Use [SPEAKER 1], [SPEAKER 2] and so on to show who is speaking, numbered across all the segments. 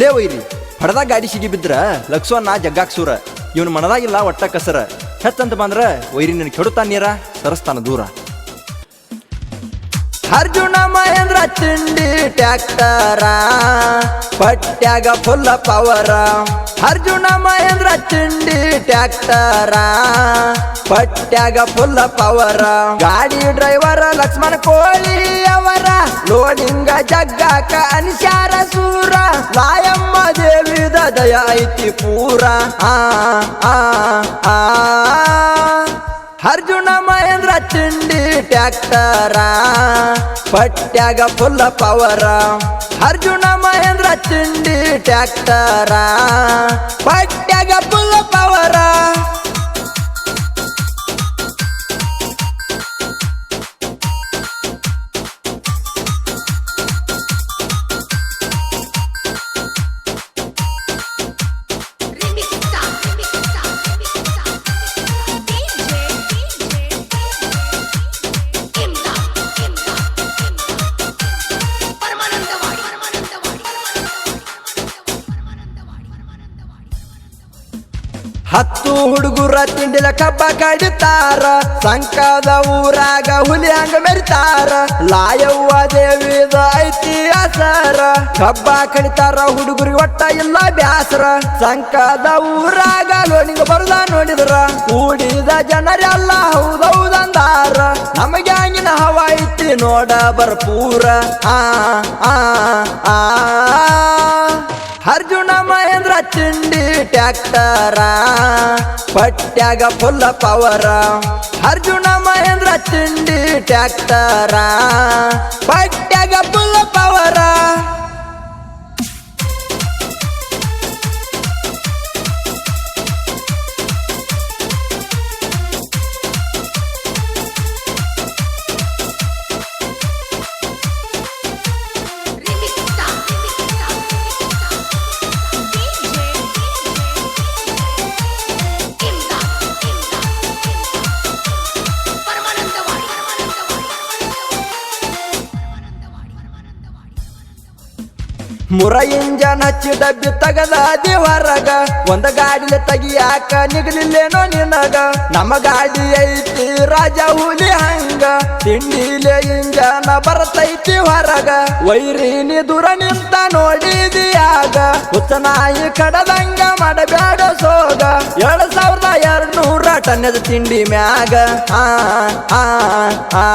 [SPEAKER 1] ಲೇ ಒಯ್ರಿ ಹೊಡೆದಾಗ ಗಾಡಿ ಸಿಗಿ ಬಿದ್ರ ಲಕ್ಸೋನ್ನ ಜಗ್ಗಾಕ್ ಸೂರ. ಇವನ್ ಮನದಾಗಿಲ್ಲ ಒಟ್ಟ ಕಸರ. ಹೆತ್ತಂತ ಬಂದ್ರ ಒಯ್ರಿ ನಿನ್ ಕೆಡುತ್ತಾ ನೀರ ಸರಸ್ತಾನ ದೂರ. ಅರ್ಜುನ ಮಹೇಂದ್ರ ತಿಂಡಿ ಟ್ಯಾಕ್ಟರ, ಪಟ್ಯಾಗ ಫುಲ್ಲ ಪವರ. ಅರ್ಜುನ ಮಹೇಂದ್ರ ತಿಂಡಿ ಟ್ಯಾಕ್ಟರ ಪಟ್ಯಾಗ ಫುಲ್ಲ ಪವರ ಗಾಡಿ ಡ್ರೈವರ ಲಕ್ಷ್ಮಣ ಕೋಳಿ ಅವರ. ಲೋಡಿಂಗ ಜಗ್ಗಾಕ ಅನಿಶಾರ ಸೂರ. ಲಾಯಮ್ಮ ದೇವಿದ ದಯ ಐತಿ ಪೂರ. ಆ ಆ ಅರ್ಜುನ ಮಹೇಂದ್ರ ಚಿಂಡಿ ಟ್ಯಾಕ್ಟರ. ಪಟ್ಯಾಗ ಫುಲ್ಲ ಪವರ ಅರ್ಜುನ ಮಹೇಂದ್ರ ಚಿಂಡಿ ಟ್ಯಾಕ್ಟರ. ಪಟ್ಯಾಗ ಫುಲ್ಲ ಪವರ ಹತ್ತು ಹುಡುಗರ ತಿಂಡಿಲ ಕಬ್ಬ ಕಡಿತಾರ, ಸಂಕದ ಊರಾಗ ಹುಲಿ ಹಂಗ ಮೆರಿತಾರ, ಲಾಯವ್ವ ದೇವಿದ ಐತಿ ಅಸರ ಕಬ್ಬ ಕಡಿತಾರ ಹುಡುಗರಿಗೆ ಒಟ್ಟ ಇಲ್ಲ ಬ್ಯಾಸರ, ಸಂಕದ ಊರಾಗ ಲೋಣಿಗ ಬರುದ ನೋಡಿದ್ರ ಕೂಡಿದ ಜನರೆಲ್ಲ ಹೌದೌದಂದಾರ ನಮಗೆ ಹಂಗಿನ ಹವ ಐತಿ ನೋಡ ಬರ್ಪೂರ, ಆ ಆ ಅರ್ಜುನ ಮಹೇಂದ್ರ ತಿಂಡಿ ಟ್ಯಾಕ್ಟರ ಪಟ್ಯಾಗ ಫುಲ್ಲ ಪವರ ಅರ್ಜುನ ಮಹೇಂದ್ರ ಚಿಂಡಿ ಟ್ಯಾಕ್ಟರ ಪಟ್ಯಾಗ ಫುಲ್ಲ ಪವರ ಮುರ ಇಂಜನ್ ಹಚ್ಚಿ ಡಬ್ಬಿ ತಗದಾದಿ ಹೊರಗ ಒಂದ ಗಾಡಿಲೆ ತಗಿಯಾಕ ನಿಗಲಿಲ್ಲೇನೋ ನಿನಗ. ನಮ್ಮ ಗಾಡಿ ಐತಿ ರಾಜ ಹುಲಿ ಹಂಗ, ತಿಂಡಿಲೆ ಇಂಜನ ಬರ್ತೈತಿ ಹೊರಗ. ವೈರಿನಿ ದೂರ ನಿಂತ ನೋಡಿದಿಯಾಗ ಹುಚ್ಚನಾಯಿ ಕಡದಂಗ ಮಾಡಬೇಡ ಸೋಗ. ಎರಡ್ ಸಾವಿರದ ಎರಡ್ ನೂರ ಟನ್ನದ ತಿಂಡಿ ಮ್ಯಾಗ, ಆ ಆ ಆ.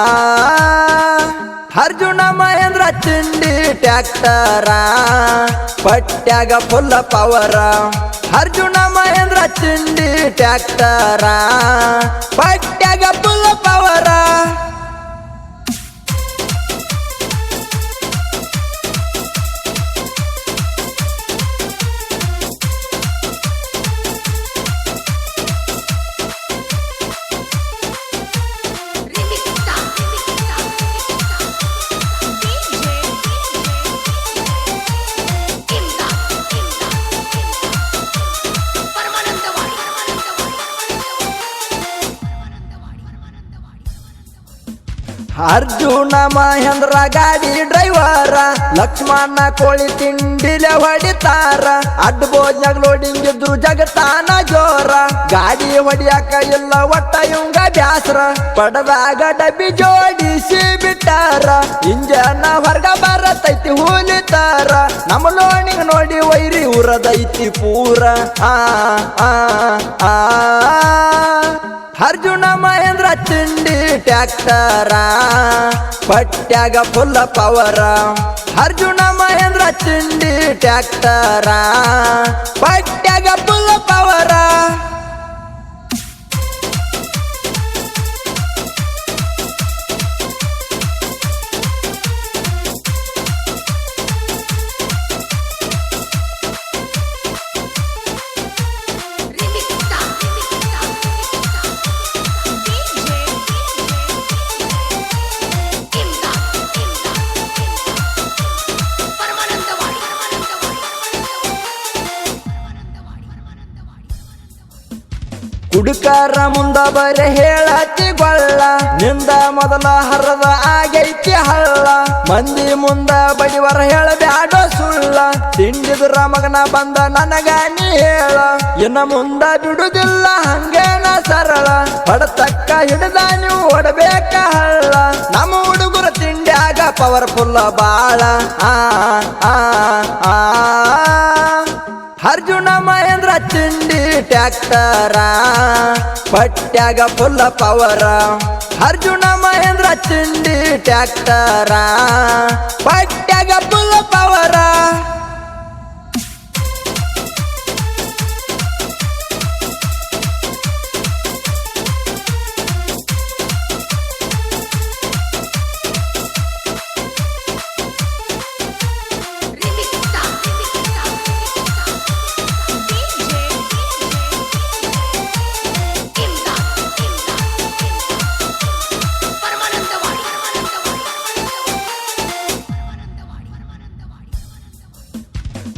[SPEAKER 1] ಅರ್ಜುನ ಮಹೇಂದ್ರ ಚಿಂಡಿ ಟ್ಯಾಕ್ಟರ ಪಟ್ಯಾಗ ಫುಲ್ಲ ಪವರ. ಅರ್ಜುನ ಮಹೇಂದ್ರ ಚಿಂಡಿ ಟ್ಯಾಕ್ಟರ ಪಟ್ಯಾಗ ಫುಲ್ಲ ಪವರ. ಅರ್ಜುನ ಮಹೇಂದ್ರ ಗಾಡಿ ಡ್ರೈವರ ಲಕ್ಷ್ಮಣ ಕೋಳಿ ತಿಂಡಿಲೆ ಹೊಡಿತಾರ ಅಡ್ಡ ಬೋಜ್ನಾಗ ಲೋಡಿಂಗ್ ಇದ್ರು ಜಗತಾನ ಜೋರ, ಗಾಡಿ ಹೊಡಿಯಾಕ ಇಲ್ಲ ಒಟ್ಟ ಇವಂಗ ಬ್ಯಾಸ್ರ, ಪಡದಾಗ ಡಬ್ಬಿ ಜೋಡಿಸಿ ಬಿಟ್ಟಾರ, ಇಂಜನ ಹೊರಗ ಬರತೈತಿ ಹೂಲಿತಾರ, ನಮ್ಮ ಲೋಣಿಗೆ ನೋಡಿ ವೈರಿ ಉರದೈತಿ ಪೂರ ಆ ಆ. ಅರ್ಜುನ ಮಹೇಂದ್ರ ಚಿಂಡಿ ಟ್ಯಾಕ್ಟರ ಪಟ್ಯಾಗ ಫುಲ್ಲ ಪವರ. ಅರ್ಜುನ ಮಹೇಂದ್ರ ಚಿಂಡಿ ಟ್ಯಾಕ್ಟರ ಪಟ್ಯಾಗ ಫುಲ್ಲ ಪವರ. ಕುಡುಕಾರ ಮುಂದ ಬರೆ ಹೇಳತಿ ಗೊಳ್ಳ. ನಿಂದ ಮೊದಲ ಹರದ ಆಗೈತಿ ಹಳ್ಳ. ಮಂದಿ ಮುಂದ ಬಡಿವರ ಹೇಳಬ್ಯಾಡೋ ಸುಳ್ಳ. ತಿಂಡಿದ್ರ ಮಗನ ಬಂದ ನನಗ ನೀ ಹೇಳ. ಇನ್ನ ಮುಂದ ಬಿಡುದಿಲ್ಲ ಹಂಗೇನ ಸರಳ. ಹೊಡತಕ್ಕ ಹಿಡಿದ ನೀವು ಹೊಡಬೇಕ ಹಳ್ಳ. ನಮ್ಮ ಹುಡುಗರ ತಿಂಡ್ಯಾಗ ಪವರ್ಫುಲ್ ಬಾಳ. ಆ ಆ. ಅರ್ಜುನ ಮಹೇಂದ್ರ ಚಿಂಡಿ ಟ್ಯಾಕ್ಟರ ಪಟ್ಯಾಗ ಫುಲ್ಲ ಪವರ ಅರ್ಜುನ ಮಹೇಂದ್ರ ಚಿಂಡಿ ಟ್ಯಾಕ್ಟರ ಪಟ್ಯಾಗ ಫುಲ್ಲ ಪವರ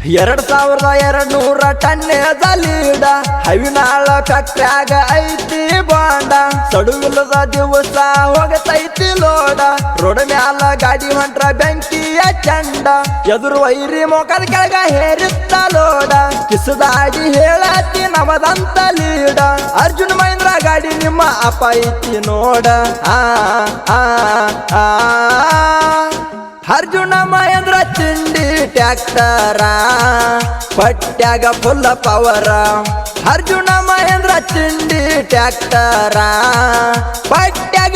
[SPEAKER 1] ಎರಡ್ ಸಾವಿರದ ಎರಡ್ ನೂರ ಟನ್ನೇದ ಲೀಡ ಹವಿನಾಳ ಫ್ಯಾಕ್ಟ್ರ್ಯಾಗ ಐತಿ ಬಾಂಡ. ಸಡುವಿಲ್ಲದ ದಿವಸ ಹೋಗತೈತಿ ಲೋಡ. ರೋಡ ಮ್ಯಾಲ ಗಾಡಿ ಹೊಂಟ್ರ ಬೆಂಕಿಯ ಚಂಡ. ಎದುರು ವೈರಿ ಮೊಕದ ಕೆಳಗ ಹೇರಿತ್ತ ಲೋಡ. ಕಿಸದಾಡಿ ಹೇಳತಿ ನಮದಂತ ಲೀಡ. ಅರ್ಜುನ್ ಮಹೇಂದ್ರ ಗಾಡಿ ನಿಮ್ಮ ಅಪ್ಪ ಐತಿ ನೋಡ. ಆ ಆ. ಅರ್ಜುನ ಮಹೇಂದ್ರ ಚಿಂಡಿ ಟ್ಯಾಕ್ಟರ ಪಟ್ಯಾಗ ಫುಲ್ಲ ಪವರ. ಅರ್ಜುನ ಮಹೇಂದ್ರ ಚಿಂಡಿ ಟ್ಯಾಕ್ಟರ ಪಟ್ಯಾಗ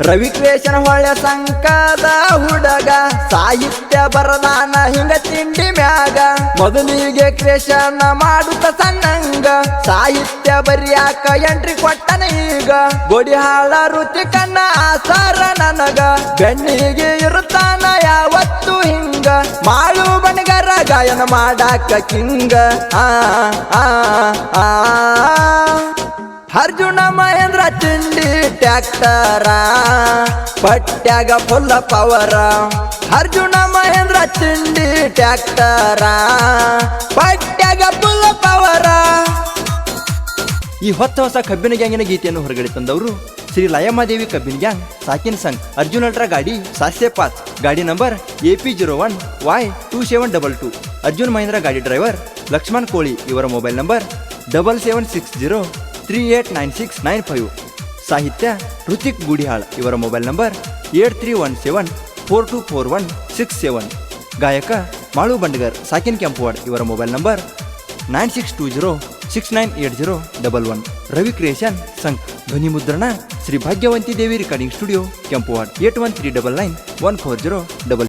[SPEAKER 1] ರವಿ ಕ್ರೇಶನ ಹೊಳೆ ಸಂಕದ ಹುಡಗ, ಸಾಹಿತ್ಯ ಬರದಾನ ಹಿಂಗ ತಿಂಡಿ ಮ್ಯಾಗ. ಮೊದಲಿಗೆ ಕ್ರೇಶನ ಮಾಡುತ್ತ ಸಣ್ಣಂಗ, ಸಾಹಿತ್ಯ ಬರಿಯಾಕ ಎಂಟ್ರಿ ಕೊಟ್ಟನ ಈಗ. ಗೋಡಿ ಹಾಳ ರುಚಿ ಕನ್ನ ಆಸಾರ ನನಗ, ಬೆಣ್ಣಿಗೆ ಇರುತ್ತಾನ ಯಾವತ್ತು ಹಿಂಗ. ಮಾಳು ಬಣಗರ ಗಾಯನ ಮಾಡಾಕ ಕಿಂಗ. ಆ ಆ. ಅರ್ಜುನ ಮಹೇಂದ್ರ ಚಿಂಡಿ ಟ್ಯಾಕ್ಟರ ಪಟ್ಯಾಗ ಫುಲ್ಲ ಪವರ ಅರ್ಜುನ ಮಹೇಂದ್ರ ಚಿಂಡಿ ಟ್ಯಾಕ್ಟರ ಪಟ್ಯಾಗ ಫುಲ್ಲ ಪವರ ಈ ಹೊತ್ತ ಹೊಸ ಕಬ್ಬಿನ ಗ್ಯಾಂಗಿನ ಗೀತೆಯನ್ನು ಹೊರಗಡೆ ತಂದವರು ಶ್ರೀ ಲಯಮಾದೇವಿ ಕಬ್ಬಿನ ಗ್ಯಾಂಗ್, ಸಾಕಿನ್ ಸಂಘ್, ಅರ್ಜುನ್ ಅಲ್ಟ್ರಾ ಗಾಡಿ, ಸಾಸ್ಯ ಪಾಚ್ ಗಾಡಿ number A P zero one Y two seven double two, Arjun Mahendra ಗಾಡಿ ಡ್ರೈವರ್ ಲಕ್ಷ್ಮಣ್ ಕೋಳಿ ಇವರ mobile number double seven six zero three eight nine six nine five ಸಾಹಿತ್ಯ ಋತಿಕ್ ಗುಡಿಹಾಳ್. ಇವರ mobile number eight three one seven four two four one six seven ಗಾಯಕ ಮಾಳು ಬಂಡಗರ್, ಸಾಕಿನ್ ಕೆಂಪುವಾಡ್. ಇವರ mobile number nine six two zero six nine eight zero double one Ravi creation Sank. ಧ್ವನಿ ಮುದ್ರಣ Shri Bhagyavanti Devi recording studio, Kempuwad. Eight one three double nine one four zero double